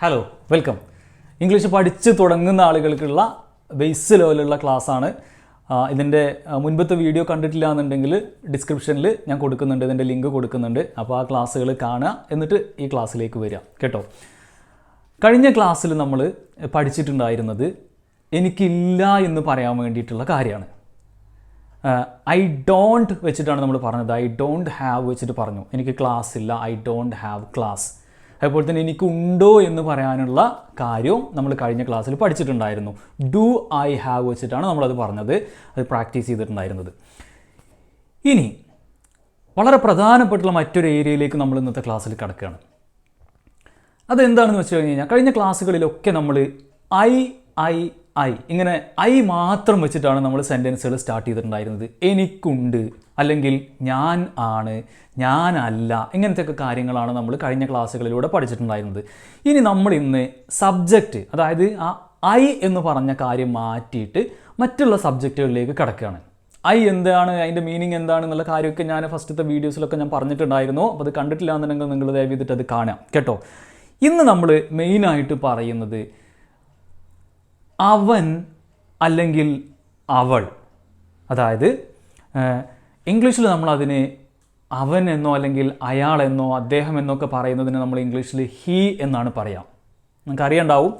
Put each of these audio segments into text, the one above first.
Hello welcome English പഠിച്ച് തുടങ്ങുന്ന ആളുകൾക്കുള്ള ബേസ് ലെവലുള്ള ക്ലാസ്സാണ് ഇതിന്റെ മുൻപത്തെ വീഡിയോ കണ്ടിട്ടില്ല എന്നുണ്ടെങ്കിൽ ഡിസ്ക്രിപ്ഷനിൽ ഞാൻ കൊടുക്കുന്നുണ്ട് ഇതിന്റെ ലിങ്ക് കൊടുക്കുന്നുണ്ട്. അപ്പോൾ ആ ക്ലാസ്സുകൾ കാണുക എന്നിട്ട് ഈ ക്ലാസ്സിലേക്ക് വരിക കേട്ടോ? കഴിഞ്ഞ ക്ലാസ്സിൽ നമ്മൾ പഠിച്ചിട്ടുണ്ടായിരുന്നത് എനിക്കില്ല എന്ന് പറയാൻ വേണ്ടിയിട്ടുള്ള കാര്യമാണ്. ഐ ഡോണ്ട് വെച്ചിട്ടാണ് നമ്മൾ പറഞ്ഞത്. ഐ ഡോണ്ട് ഹാവ് വെച്ചിട്ട് പറഞ്ഞു. എനിക്ക് ക്ലാസ് ഇല്ല. ഐ ഡോണ്ട് ഹാവ് ക്ലാസ് അതുപോലെ തന്നെ എനിക്കുണ്ടോ എന്ന് പറയാനുള്ള കാര്യവും നമ്മൾ കഴിഞ്ഞ ക്ലാസ്സിൽ പഠിച്ചിട്ടുണ്ടായിരുന്നു. ഡു ഐ ഹാവ് വെച്ചിട്ടാണ് നമ്മളത് പറഞ്ഞത്. അത് പ്രാക്ടീസ് ചെയ്തിട്ടുണ്ടായിരുന്നത്. ഇനി വളരെ പ്രധാനപ്പെട്ടുള്ള മറ്റൊരു ഏരിയയിലേക്ക് നമ്മൾ ഇന്നത്തെ ക്ലാസ്സിൽ കിടക്കുകയാണ്. അതെന്താണെന്ന് വെച്ച് കഴിഞ്ഞ് കഴിഞ്ഞാൽ കഴിഞ്ഞ ക്ലാസ്സുകളിലൊക്കെ നമ്മൾ ഐ ഐ ഐ. ഇങ്ങനെ ഐ മാത്രം വെച്ചിട്ടാണ് നമ്മൾ സെന്റൻസുകൾ സ്റ്റാർട്ട് ചെയ്തിട്ടുണ്ടായിരുന്നത്. എനിക്കുണ്ട്. അല്ലെങ്കിൽ ഞാൻ ആണ് ഞാനല്ല ഇങ്ങനത്തെ ഒക്കെ കാര്യങ്ങളാണ് നമ്മൾ കഴിഞ്ഞ ക്ലാസ്സുകളിലൂടെ പഠിച്ചിട്ടുണ്ടായിരുന്നത്. ഇനി നമ്മൾ ഇന്ന് സബ്ജക്റ്റ് അതായത് ആ ഐ എന്ന് പറഞ്ഞ കാര്യം മാറ്റിയിട്ട് മറ്റുള്ള സബ്ജക്റ്റുകളിലേക്ക് കിടക്കുകയാണ്. ഐ എന്താണ് അതിന്റെ മീനിങ് എന്താണ് എന്നുള്ള കാര്യമൊക്കെ ഞാൻ ഫസ്റ്റത്തെ വീഡിയോസിലൊക്കെ ഞാൻ പറഞ്ഞിട്ടുണ്ടായിരുന്നു. അപ്പോൾ അത് കണ്ടിട്ടില്ല എന്നുണ്ടെങ്കിൽ നിങ്ങൾ ദയവ് ചെയ്തിട്ട് അത് കാണാം കേട്ടോ? ഇന്ന് നമ്മൾ മെയിനായിട്ട് പറയുന്നത് അവൻ അല്ലെങ്കിൽ അവൾ. അതായത് ഇംഗ്ലീഷിൽ നമ്മൾ അതിന് അവൻ എന്നോ അല്ലെങ്കിൽ അയാൾ എന്നോ അദ്ദേഹം എന്നൊക്കെ പറയുന്നതിന് നമ്മൾ ഇംഗ്ലീഷിൽ ഹീ എന്നാണ് പറയാം. നമുക്ക് അറിയണ്ടാവും?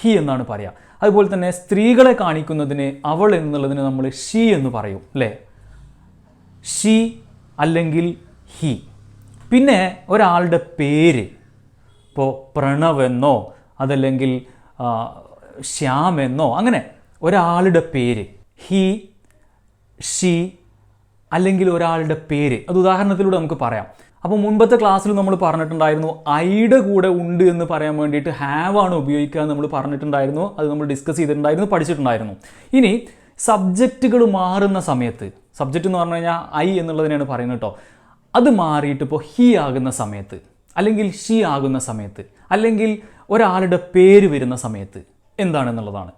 ഹി എന്നാണ് പറയാം. അതുപോലെ തന്നെ സ്ത്രീകളെ കാണിക്കുന്നതിന് അവൾ എന്നുള്ളതിന് നമ്മൾ ഷീ എന്ന് പറയും അല്ലേ? ഷീ അല്ലെങ്കിൽ ഹി. പിന്നെ ഒരാളുടെ പേര് ഇപ്പോൾ പ്രണവെന്നോ അതല്ലെങ്കിൽ ശ്യാം എന്നോ അങ്ങനെ ഒരാളുടെ പേര്. ഹി ഷി അല്ലെങ്കിൽ ഒരാളുടെ പേര്. അത് ഉദാഹരണത്തിലൂടെ നമുക്ക് പറയാം. അപ്പോൾ മുൻപത്തെ ക്ലാസ്സിൽ നമ്മൾ പറഞ്ഞിട്ടുണ്ടായിരുന്നു ഐയുടെ കൂടെ ഉണ്ട് എന്ന് പറയാൻ വേണ്ടിയിട്ട് ഹാവ് ആണ് ഉപയോഗിക്കുക നമ്മൾ പറഞ്ഞിട്ടുണ്ടായിരുന്നു. അത് നമ്മൾ ഡിസ്കസ് ചെയ്തിട്ടുണ്ടായിരുന്നു പഠിച്ചിട്ടുണ്ടായിരുന്നു. ഇനി സബ്ജക്റ്റുകൾ മാറുന്ന സമയത്ത് സബ്ജക്റ്റ് എന്ന് പറഞ്ഞു കഴിഞ്ഞാൽ ഐ എന്നുള്ളതിനെയാണ് പറയുന്നത് കേട്ടോ. അത് മാറിയിട്ട് ഇപ്പോൾ ഹി ആകുന്ന സമയത്ത് അല്ലെങ്കിൽ ഷി ആകുന്ന സമയത്ത് അല്ലെങ്കിൽ ഒരാളുടെ പേര് വരുന്ന സമയത്ത് എന്താണെന്നുള്ളതാണ്.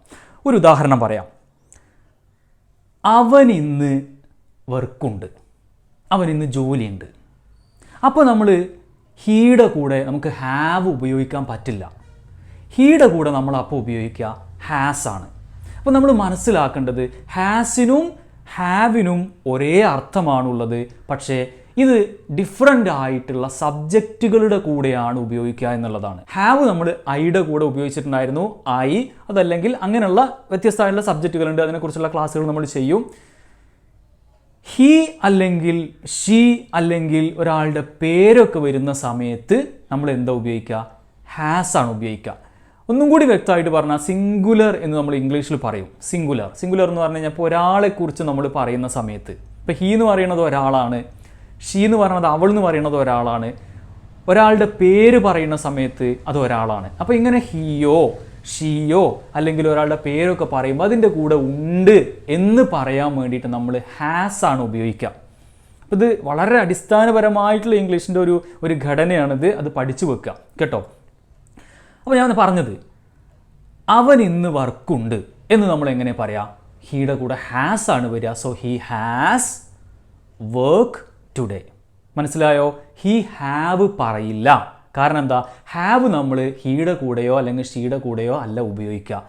ഒരു ഉദാഹരണം പറയാം. അവൻ ഇന്ന് വർക്കുണ്ട്. അവൻ ഇന്ന് ജോലിയുണ്ട്. അപ്പോൾ നമ്മൾ ഹീയുടെ കൂടെ നമുക്ക് ഹാവ് ഉപയോഗിക്കാൻ പറ്റില്ല. ഹീയുടെ കൂടെ നമ്മൾ അപ്പോൾ ഉപയോഗിക്കുക ഹാസ് ആണ്. അപ്പോൾ നമ്മൾ മനസ്സിലാക്കേണ്ടത് ഹാസിനും ഹാവിനും ഒരേ അർത്ഥമാണുള്ളത്. പക്ഷേ ഇത് ഡിഫറന്റ് ആയിട്ടുള്ള സബ്ജക്റ്റുകളുടെ കൂടെയാണ് ഉപയോഗിക്കുക എന്നുള്ളതാണ്. ഹാവ് നമ്മൾ ഐയുടെ കൂടെ ഉപയോഗിച്ചിട്ടുണ്ടായിരുന്നു. ഐ അതല്ലെങ്കിൽ അങ്ങനെയുള്ള വ്യത്യസ്തമായിട്ടുള്ള സബ്ജക്റ്റുകളുണ്ട് അതിനെക്കുറിച്ചുള്ള ക്ലാസ്സുകൾ നമ്മൾ ചെയ്യും. ഹി അല്ലെങ്കിൽ ഷീ അല്ലെങ്കിൽ ഒരാളുടെ പേരൊക്കെ വരുന്ന സമയത്ത് നമ്മൾ എന്താ ഉപയോഗിക്കുക? ഹാസ് ആണ് ഉപയോഗിക്കുക. ഒന്നും കൂടി വ്യക്തമായിട്ട് പറഞ്ഞാൽ സിംഗുലർ എന്ന് നമ്മൾ ഇംഗ്ലീഷിൽ പറയും. സിംഗുലർ സിംഗുലർ എന്ന് പറഞ്ഞു കഴിഞ്ഞാൽ ഇപ്പോൾ ഒരാളെക്കുറിച്ച് നമ്മൾ പറയുന്ന സമയത്ത്. ഇപ്പോൾ ഹീ എന്ന് പറയുന്നത് ഒരാളാണ്. ഷീ എന്ന് പറയുന്നത് അവൾ എന്ന് പറയുന്നത് ഒരാളാണ്. ഒരാളുടെ പേര് പറയുന്ന സമയത്ത് അത് ഒരാളാണ്. അപ്പോൾ ഇങ്ങനെ ഹിയോ ഷിയോ അല്ലെങ്കിൽ ഒരാളുടെ പേരൊക്കെ പറയുമ്പോൾ അതിന്റെ കൂടെ ഉണ്ട് എന്ന് പറയാൻ വേണ്ടിയിട്ട് നമ്മൾ ഹാസ് ആണ് ഉപയോഗിക്കുക. അപ്പോൾ ഇത് വളരെ അടിസ്ഥാനപരമായിട്ടുള്ള ഇംഗ്ലീഷിന്റെ ഒരു ഒരു ഘടനയാണിത്. അത് പഠിച്ചു വെക്കുക. കേട്ടോ? അപ്പോൾ ഞാൻ പറഞ്ഞത് അവൻ ഇന്ന് വർക്കുണ്ട് എന്ന് നമ്മൾ എങ്ങനെ പറയാം? ഹീയുടെ കൂടെ ഹാസ് ആണ് വരിക. So he has work today മനസ്സിലായോ? ഹി ഹാവ് പറയില്ല. കാരണം എന്താ? ഹാവ് നമ്മൾ ഹീയുടെ കൂടെയോ അല്ലെങ്കിൽ ഷീയുടെ കൂടെയോ അല്ല ഉപയോഗിക്കുക.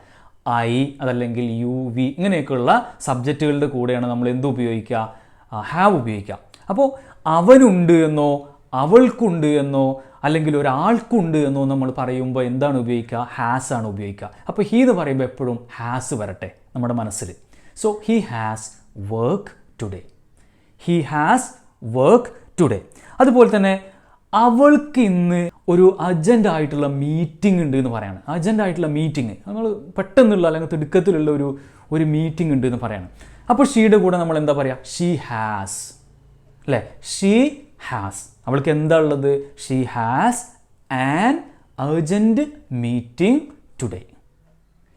ഐ അതല്ലെങ്കിൽ യു വി ഇങ്ങനെയൊക്കെയുള്ള സബ്ജക്റ്റുകളുടെ കൂടെയാണ് നമ്മൾ എന്ത് ഉപയോഗിക്കുക? ഹാവ് ഉപയോഗിക്കുക. അപ്പോൾ അവനുണ്ട് എന്നോ അവൾക്കുണ്ട് എന്നോ അല്ലെങ്കിൽ ഒരാൾക്കുണ്ട് എന്നോ നമ്മൾ പറയുമ്പോൾ എന്താണ് ഉപയോഗിക്കുക? ഹാസ് ആണ് ഉപയോഗിക്കുക. അപ്പോൾ ഹീ എന്ന് പറയുമ്പോൾ എപ്പോഴും ഹാസ് വരട്ടെ നമ്മുടെ മനസ്സിൽ. So he has work today he has work today അതുപോലെ തന്നെ അവൾക്ക് ഇന്ന് ഒരു അർജന്റ് ആയിട്ടുള്ള മീറ്റിംഗ് ഉണ്ട് എന്ന് പറയാണ്. അർജന്റ് ആയിട്ടുള്ള മീറ്റിംഗ് നമ്മൾ പെട്ടെന്നുള്ള അല്ലെങ്കിൽ തിടുക്കത്തിലുള്ള ഒരു ഒരു മീറ്റിംഗ് ഉണ്ട് എന്ന് പറയാണ്. അപ്പോൾ ഷീയുടെ കൂടെ നമ്മൾ എന്താ പറയുക ഷീ ഹാസ് അല്ലേ? ഷീ ഹാസ് അവൾക്ക് എന്താ ഉള്ളത്? She has an urgent meeting today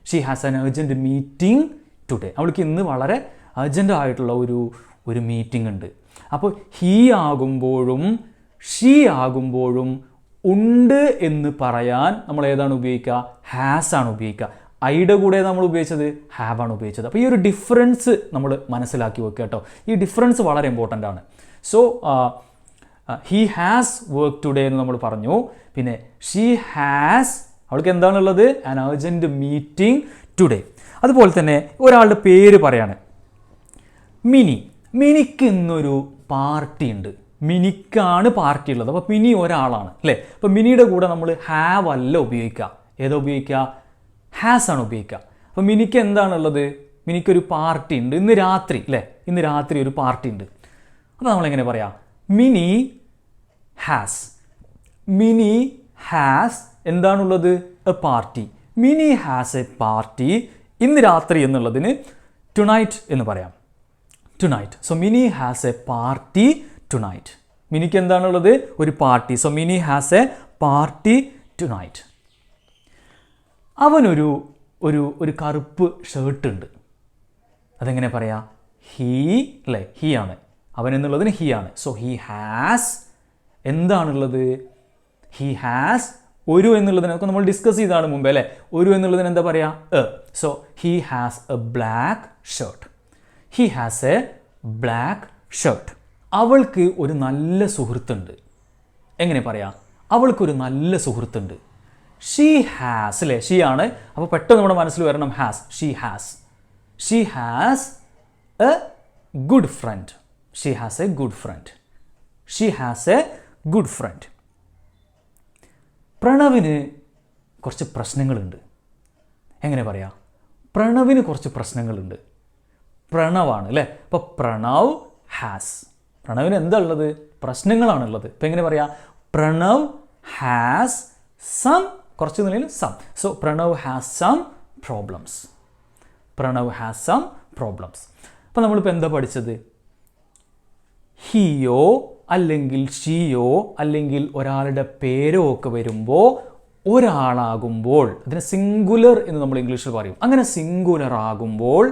she has an urgent meeting today അവൾക്ക് ഇന്ന് വളരെ അർജന്റ് ആയിട്ടുള്ള ഒരു ഒരു മീറ്റിംഗ് ഉണ്ട്. അപ്പോൾ ഹീ ആകുമ്പോഴും ഷീ ആകുമ്പോഴും ഉണ്ട് എന്ന് പറയാൻ നമ്മൾ ഏതാണ് ഉപയോഗിക്കുക? ഹാസ് ആണ് ഉപയോഗിക്കുക. ഐയുടെ കൂടെ നമ്മൾ ഉപയോഗിച്ചത് ഹാവ് ആണ് ഉപയോഗിച്ചത്. അപ്പോൾ ഈ ഒരു ഡിഫറൻസ് നമ്മൾ മനസ്സിലാക്കി വെക്കുക കേട്ടോ. ഈ ഡിഫറൻസ് വളരെ ഇമ്പോർട്ടന്റ് ആണ്. So he has work today എന്ന് നമ്മൾ പറഞ്ഞു. പിന്നെ ഷീ ഹാസ് അവൾക്ക് എന്താണുള്ളത് ആൻ അർജന്റ് മീറ്റിംഗ് ടുഡേ അതുപോലെ തന്നെ ഒരാളുടെ പേര് പറയാണ്. മിനി. മിനിക്ക് ഇന്നൊരു പാർട്ടി ഉണ്ട്. മിനിക്കാണ് പാർട്ടി ഉള്ളത്. അപ്പോൾ മിനി ഒരാളാണ് അല്ലേ? അപ്പോൾ മിനിയുടെ കൂടെ നമ്മൾ ഹാവ് അല്ല ഉപയോഗിക്കുക. ഏതാ ഉപയോഗിക്കുക? ഹാസ് ആണ് ഉപയോഗിക്കുക. അപ്പോൾ മിനിക്ക് എന്താണുള്ളത് മിനിക്കൊരു പാർട്ടി ഉണ്ട്. ഇന്ന് രാത്രി അല്ലേ? ഇന്ന് രാത്രി ഒരു പാർട്ടി ഉണ്ട്. അപ്പോൾ നമ്മളെങ്ങനെ പറയാം? മിനി ഹാസ് മിനി ഹാസ് എന്താണുള്ളത്? A party. Mini has a party. ഇന്ന് രാത്രി എന്നുള്ളതിന് ടുണൈറ്റ് എന്ന് പറയാം. Tonight so Mini has a party tonight മിനിക്ക് എന്താണുള്ളത്? ഒരു party so Mini has a party tonight അവനൊരു ഒരു ഒരു കറുപ്പ് ഷർട്ട് ഉണ്ട്. അതെങ്ങനെ പറയാ? ഹീ അല്ലേ ഹീ ആണ്. അവൻ എന്നുള്ളതിന് ഹീ ആണ്. സോ ഹീ ഹാസ് എന്താണുള്ളത്? ഹീ ഹാസ് ഒരു എന്നുള്ളതിനൊക്കെ നമ്മൾ ഡിസ്കസ് ചെയ്താണ് മുമ്പേ അല്ലേ ഒരു എന്നുള്ളതിന് എന്താ പറയുക a so he has a black shirt he has a black shirt അവൾക്ക് ഒരു നല്ല സുഹൃത്തുണ്ട്. എങ്ങനെ പറയാം? അവൾക്കൊരു നല്ല സുഹൃത്തുണ്ട്. ഷീ ഹാസ് അല്ലേ ഷീ ആണ്. അപ്പോൾ പെട്ടെന്ന് നമ്മുടെ മനസ്സിൽ വരണം. Has she has she has a good friend she has a good friend she has a good friend പ്രണവിന് കുറച്ച് പ്രശ്നങ്ങളുണ്ട്. എങ്ങനെ പറയാം? പ്രണവിന് കുറച്ച് പ്രശ്നങ്ങളുണ്ട്. പ്രണവാണ് അല്ലേ? അപ്പോൾ പ്രണവ് ഹാസ് പ്രണവിന് എന്താ ഉള്ളത്? പ്രശ്നങ്ങളാണ് ഉള്ളത് ഇപ്പം എങ്ങനെ പറയാ? പ്രണവ് ഹാസ് സം കുറച്ച് നിലയിൽ some so Pranav has some problems Pranav has some problems അപ്പോൾ നമ്മളിപ്പോൾ എന്താ പഠിച്ചത്? ഹിയോ അല്ലെങ്കിൽ ഷിയോ അല്ലെങ്കിൽ ഒരാളുടെ പേരോ ഒക്കെ വരുമ്പോൾ ഒരാളാകുമ്പോൾ അതിനെ സിംഗുലർ എന്ന് നമ്മൾ ഇംഗ്ലീഷിൽ പറയും. അങ്ങനെ സിംഗുലർ ആകുമ്പോൾ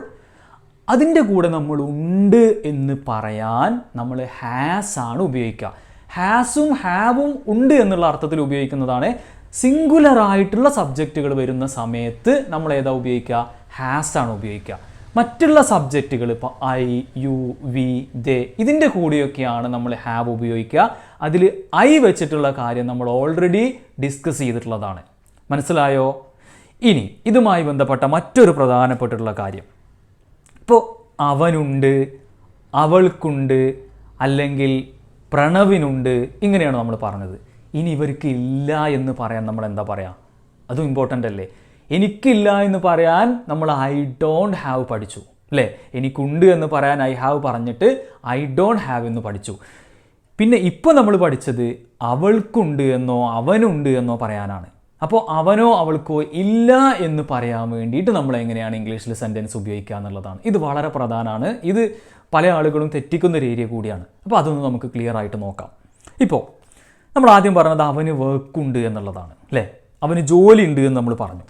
അതിന്റെ കൂടെ നമ്മൾ ഉണ്ട് എന്ന് പറയാൻ നമ്മൾ ഹാസ് ആണ് ഉപയോഗിക്കുക. ഹാസും ഹാവും ഉണ്ട് എന്നുള്ള അർത്ഥത്തിൽ ഉപയോഗിക്കുന്നതാണ് സിംഗുലർ ആയിട്ടുള്ള സബ്ജക്റ്റുകൾ വരുന്ന സമയത്ത് നമ്മൾ ഏതാ ഉപയോഗിക്കുക? ഹാസ് ആണ് ഉപയോഗിക്കുക. മറ്റുള്ള സബ്ജക്റ്റുകൾ ഇപ്പോൾ ഐ യു വി ദേ ഇതിന്റെ കൂടെയൊക്കെയാണ് നമ്മൾ ഹാവ് ഉപയോഗിക്കുക. അതിൽ ഐ വെച്ചിട്ടുള്ള കാര്യം നമ്മൾ ഓൾറെഡി ഡിസ്കസ് ചെയ്തിട്ടുള്ളതാണ്. മനസ്സിലായോ? ഇനി ഇതുമായി ബന്ധപ്പെട്ട മറ്റൊരു പ്രധാനപ്പെട്ടിട്ടുള്ള കാര്യം. ഇപ്പോൾ അവനുണ്ട് അവൾക്കുണ്ട് അല്ലെങ്കിൽ പ്രണവിനുണ്ട് ഇങ്ങനെയാണ് നമ്മൾ പറഞ്ഞത്. ഇനി ഇവർക്ക് ഇല്ല എന്ന് പറയാൻ നമ്മൾ എന്താ പറയാ? അതും ഇമ്പോർട്ടന്റ് അല്ലേ? എനിക്കില്ല എന്ന് പറയാൻ നമ്മൾ ഐ ഡോണ്ട് ഹാവ് പഠിച്ചു അല്ലേ? എനിക്കുണ്ട് എന്ന് പറയാൻ ഐ ഹാവ് പറഞ്ഞിട്ട് ഐ ഡോണ്ട് ഹാവ് എന്ന് പഠിച്ചു. പിന്നെ ഇപ്പോൾ നമ്മൾ പഠിച്ചത് അവൾക്കുണ്ട് എന്നോ അവനുണ്ട് എന്നോ പറയാനാണ്. അപ്പോൾ അവനോ അവൾക്കോ ഇല്ല എന്ന് പറയാൻ വേണ്ടിയിട്ട് നമ്മൾ എങ്ങനെയാണ് ഇംഗ്ലീഷിൽ സെന്റൻസ് ഉപയോഗിക്കുക എന്നുള്ളതാണ്. ഇത് വളരെ പ്രധാനമാണ് ഇത് പല ആളുകളും തെറ്റിക്കുന്ന ഒരു ഏരിയ കൂടിയാണ്. അപ്പോൾ അതൊന്ന് നമുക്ക് ക്ലിയർ ആയിട്ട് നോക്കാം. ഇപ്പോൾ നമ്മൾ ആദ്യം പറഞ്ഞത് അവന് വർക്കുണ്ട് എന്നുള്ളതാണ് അല്ലേ? അവന് ജോലി ഉണ്ട് എന്ന് നമ്മൾ പറഞ്ഞു.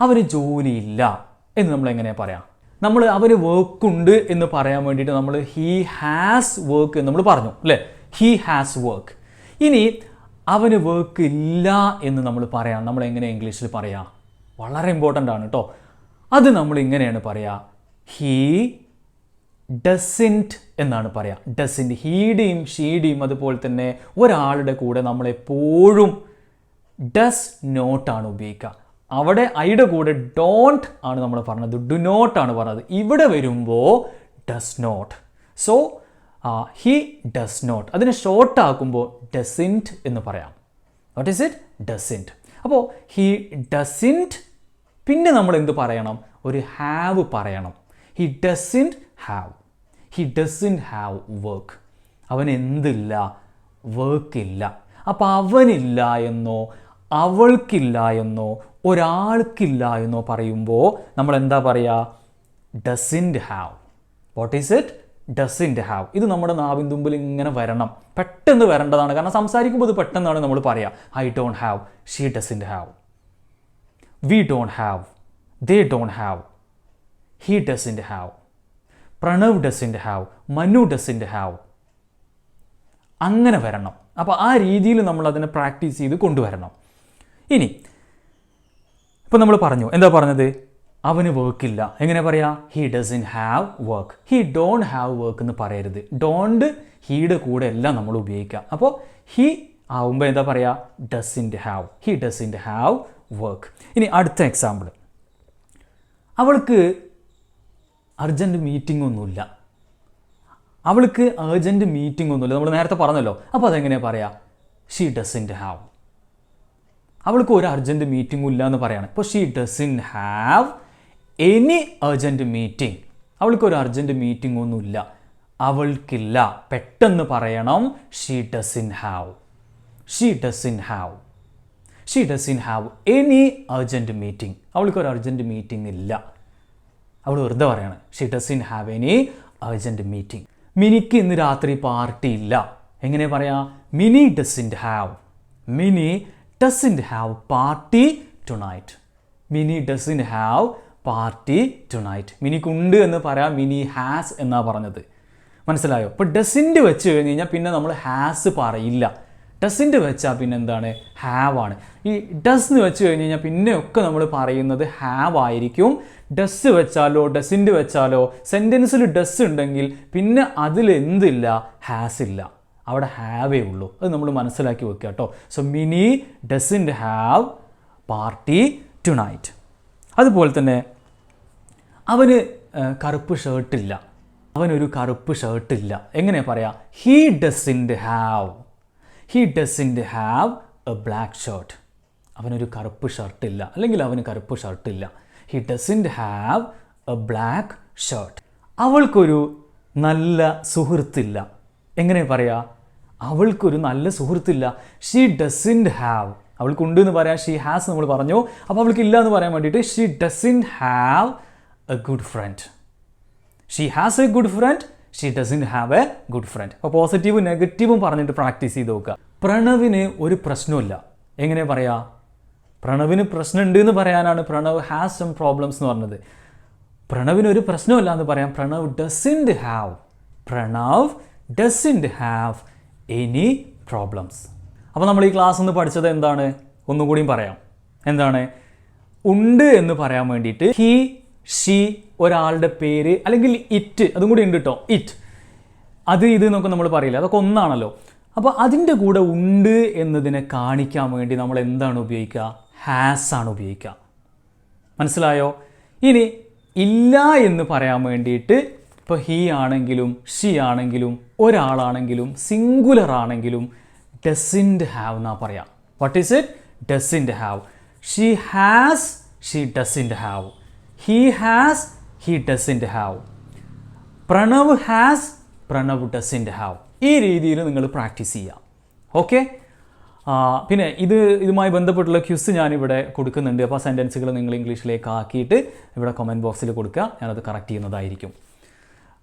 അവന് ജോലിയില്ല എന്ന് നമ്മൾ എങ്ങനെ പറയാം? നമ്മൾ അവന് വർക്കുണ്ട് എന്ന് പറയാൻ വേണ്ടിയിട്ട് നമ്മൾ ഹീ ഹാസ് വർക്ക് എന്ന് നമ്മൾ പറഞ്ഞു അല്ലേ? ഹീ ഹാസ് വർക്ക് ഇനി അവന് വർക്ക് ഇല്ല എന്ന് നമ്മൾ പറയാം. നമ്മൾ എങ്ങനെ ഇംഗ്ലീഷിൽ പറയാം? വളരെ ഇമ്പോർട്ടന്റ് ആണ് കേട്ടോ അത് നമ്മൾ ഇങ്ങനെയാണ് പറയുക ഹീ ഡസിന്റ് എന്നാണ് പറയുക ഡസിന്റ് ഹീഡിയും ഷീഡിയും അതുപോലെ തന്നെ ഒരാളുടെ കൂടെ നമ്മളെപ്പോഴും ഡസ് നോട്ടാണ് ഉപയോഗിക്കുക. അവിടെ ഐയുടെ കൂടെ ഡോണ്ട് ആണ് നമ്മൾ പറഞ്ഞത്. ഡു നോട്ട് ആണ് പറഞ്ഞത്. ഇവിടെ വരുമ്പോൾ does not so he does not അതിനെ ഷോർട്ട് ആക്കുമ്പോൾ ഡസിന്റ് എന്ന് പറയാം. വാട്ട് ഈസ് ഇറ്റ് ഡസിന്റ് അപ്പോൾ ഹി ഡസിന്റ് പിന്നെ നമ്മൾ എന്ത് പറയണം? ഒരു ഹാവ് പറയണം. He doesn't have he doesn't have work അവൻ എന്തില്ല? വർക്കില്ല അപ്പോൾ അവനില്ല എന്നോ അവൾക്കില്ല എന്നോ ഒരാൾക്കില്ല എന്നോ പറയുമ്പോൾ നമ്മൾ എന്താ പറയുക? Doesn't have what is it doesn't have ഇത് നമ്മുടെ നാവിൻ തുമ്പിൽ ഇങ്ങനെ വരണം. പെട്ടെന്ന് വരേണ്ടതാണ്. കാരണം സംസാരിക്കുമ്പോൾ ഇത് പെട്ടെന്നാണ് നമ്മൾ പറയുക I don't have she doesn't have we don't have they don't have he doesn't have Pranav doesn't have Manu doesn't have അങ്ങനെ വരണം. അപ്പോൾ ആ രീതിയിൽ നമ്മൾ അതിനെ പ്രാക്ടീസ് ചെയ്ത് കൊണ്ടുവരണം. ഇനി ഇപ്പം നമ്മൾ പറഞ്ഞു എന്താ പറഞ്ഞത്? അവന് വർക്കില്ല എങ്ങനെ പറയാ? He doesn't have work he don't have work എന്ന് പറയരുത്. ഡോണ്ട് ഹീയുടെ കൂടെ എല്ലാം നമ്മൾ ഉപയോഗിക്കുക. അപ്പോൾ ഹി ആവുമ്പോൾ എന്താ പറയുക in have he in have work ഇനി അടുത്ത എക്സാമ്പിൾ അവൾക്ക് അർജന്റ് മീറ്റിംഗ് ഒന്നുമില്ല. അവൾക്ക് അർജന്റ് മീറ്റിംഗ് ഒന്നുമില്ല. നമ്മൾ നേരത്തെ പറഞ്ഞല്ലോ. അപ്പോൾ അതെങ്ങനെയാണ് പറയുക ഷീ ഡസിന്റ് ഹാവ് അവൾക്ക് ഒരു അർജന്റ് മീറ്റിംഗും ഇല്ല എന്ന് പറയാണ്. അപ്പോൾ she doesn't have any urgent meeting അവൾക്ക് ഒരു അർജന്റ് മീറ്റിംഗ് ഒന്നുമില്ല. അവൾക്കില്ല. പെട്ടെന്ന് പറയണം she doesn't have she doesn't have she doesn't have any urgent meeting അവൾക്ക് ഒരു അർജന്റ് മീറ്റിംഗ് ഇല്ല. അവൾ വെറുതെ പറയാണ് she doesn't have any urgent meeting മിനിക്ക് ഇന്ന് രാത്രി പാർട്ടി ഇല്ല. എങ്ങനെ പറയാ? Mini doesn't have Mini doesn't have party to Mini doesn't have party tonight മിനിക്കുണ്ട് എന്ന് പറയാം മിനി ഹാസ് എന്നാ പറഞ്ഞത്. മനസ്സിലായോ? ഇപ്പോൾ ഡസിന്റ് വെച്ച് കഴിഞ്ഞ് കഴിഞ്ഞാൽ പിന്നെ നമ്മൾ ഹാസ് പറയില്ല. ഡസിന്റ് വെച്ചാൽ പിന്നെ എന്താണ്? ഹാവ് ആണ്. ഈ ഡസ് എന്ന് വെച്ച് കഴിഞ്ഞ് കഴിഞ്ഞാൽ പിന്നെയൊക്കെ നമ്മൾ പറയുന്നത് ഹാവ് ആയിരിക്കും. ഡസ് വെച്ചാലോ ഡസിന്റ് വെച്ചാലോ സെന്റൻസിൽ ഡസ് ഉണ്ടെങ്കിൽ പിന്നെ അതിൽ എന്തില്ല? ഹാസ് ഇല്ല. അവിടെ ഹാവേ ഉള്ളൂ. അത് നമ്മൾ മനസ്സിലാക്കി വെക്കുക കേട്ടോ so Mini doesn't have party tonight അതുപോലെ തന്നെ അവന് കറുപ്പ് ഷർട്ടില്ല അവനൊരു കറുപ്പ് ഷർട്ടില്ല എങ്ങനെ പറയാം? He doesn't have he doesn't have a black shirt അവനൊരു കറുപ്പ് ഷർട്ടില്ല അല്ലെങ്കിൽ അവന് കറുപ്പ് ഷർട്ടില്ല he doesn't have a black shirt അവൾക്കൊരു നല്ല സുഹൃത്തില്ല. എങ്ങനെ പറയാ? അവൾക്കൊരു നല്ല സുഹൃത്തില്ല. ഷീ ഡസിന്റ് ഹാവ് അവൾക്കുണ്ട് എന്ന് പറയാൻ ഷീ ഹാസ് നമ്മൾ പറഞ്ഞു. അപ്പോൾ അവൾക്ക് ഇല്ല എന്ന് പറയാൻ വേണ്ടിയിട്ട് she doesn't have a good friend she has a good friend she doesn't have a good friend അപ്പോൾ പോസിറ്റീവും നെഗറ്റീവും പറഞ്ഞിട്ട് പ്രാക്ടീസ് ചെയ്ത് നോക്കുക. പ്രണവിന് ഒരു പ്രശ്നമില്ല എങ്ങനെ പറയാ? പ്രണവിന് പ്രശ്നമുണ്ട് എന്ന് പറയാനാണ് പ്രണവ് ഹാസ് സം പ്രോബ്ലംസ് എന്ന് പറഞ്ഞത്. പ്രണവിന് ഒരു പ്രശ്നമില്ല എന്ന് പറയാം Pranav doesn't have Pranav doesn't have any problems അപ്പോൾ നമ്മൾ ഈ ക്ലാസ് ഒന്ന് പഠിച്ചത് എന്താണ്? ഒന്നുകൂടിയും പറയാം. എന്താണ്? ഉണ്ട് എന്ന് പറയാൻ വേണ്ടിയിട്ട് ഹി ഷി ഒരാളുടെ പേര് അല്ലെങ്കിൽ ഇറ്റ് അതും കൂടി ഉണ്ട് കേട്ടോ ഇറ്റ് അത് ഇത് എന്നൊക്കെ നമ്മൾ പറയില്ല? അതൊക്കെ ഒന്നാണല്ലോ. അപ്പോൾ അതിന്റെ കൂടെ ഉണ്ട് എന്നതിനെ കാണിക്കാൻ വേണ്ടി നമ്മൾ എന്താണ് ഉപയോഗിക്കുക? ഹാസ് ആണ് ഉപയോഗിക്കുക. മനസ്സിലായോ? ഇനി ഇല്ല എന്ന് പറയാൻ വേണ്ടിയിട്ട് ഇപ്പോൾ ഹീ ആണെങ്കിലും ഷി ആണെങ്കിലും ഒരാളാണെങ്കിലും സിംഗുലർ ആണെങ്കിലും ഡസിന്റ് ഹാവ് എന്നാ പറയാം. What is it doesn't have she has she doesn't have he has he doesn't have Pranav has Pranav doesn't have ഈ രീതിയിൽ നിങ്ങൾ പ്രാക്ടീസ് ചെയ്യാം. ഓക്കെ പിന്നെ ഇത് ഇതുമായി ബന്ധപ്പെട്ടുള്ള ക്യൂസ് ഞാനിവിടെ കൊടുക്കുന്നുണ്ട്. അപ്പോൾ സെന്റൻസുകൾ നിങ്ങൾ ഇംഗ്ലീഷിലേക്ക് ആക്കിയിട്ട് ഇവിടെ കമന്റ് ബോക്സിൽ കൊടുക്കുക. ഞാനത് കറക്റ്റ് ചെയ്യുന്നതായിരിക്കും.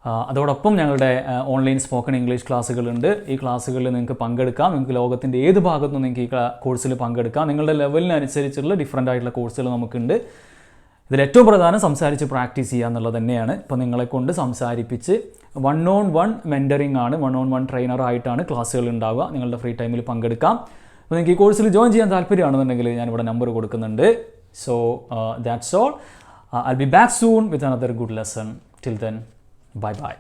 അതോടൊപ്പം ഞങ്ങളുടെ ഓൺലൈൻ സ്പോക്കൺ ഇംഗ്ലീഷ് ക്ലാസ്സുകളുണ്ട്. ഈ ക്ലാസ്സുകളിൽ നിങ്ങൾക്ക് പങ്കെടുക്കാം. നിങ്ങൾക്ക് ലോകത്തിന്റെ ഏത് ഭാഗത്തും നിങ്ങൾക്ക് ഈ കോഴ്സിൽ പങ്കെടുക്കാം. നിങ്ങളുടെ ലെവലിനനുസരിച്ചുള്ള ഡിഫറെന്റ് ആയിട്ടുള്ള കോഴ്സുകൾ നമുക്കുണ്ട്. ഇതിൽ ഏറ്റവും പ്രധാനം സംസാരിച്ച് പ്രാക്ടീസ് ചെയ്യുക എന്നുള്ളത് തന്നെയാണ്. ഇപ്പോൾ നിങ്ങളെ കൊണ്ട് സംസാരിപ്പിച്ച് വൺ ഓൺ വൺ മെന്ററിംഗ് ആണ്. വൺ ഓൺ വൺ ട്രെയിനർ ആയിട്ടാണ് ക്ലാസ്സുകൾ ഉണ്ടാവുക. നിങ്ങളുടെ ഫ്രീ ടൈമിൽ പങ്കെടുക്കാം. അപ്പോൾ നിങ്ങൾക്ക് ഈ കോഴ്സിൽ ജോയിൻ ചെയ്യാൻ താല്പര്യമാണെന്നുണ്ടെങ്കിൽ ഞാനിവിടെ നമ്പർ കൊടുക്കുന്നുണ്ട്. So that's all I be back soon with another good lesson till then bye bye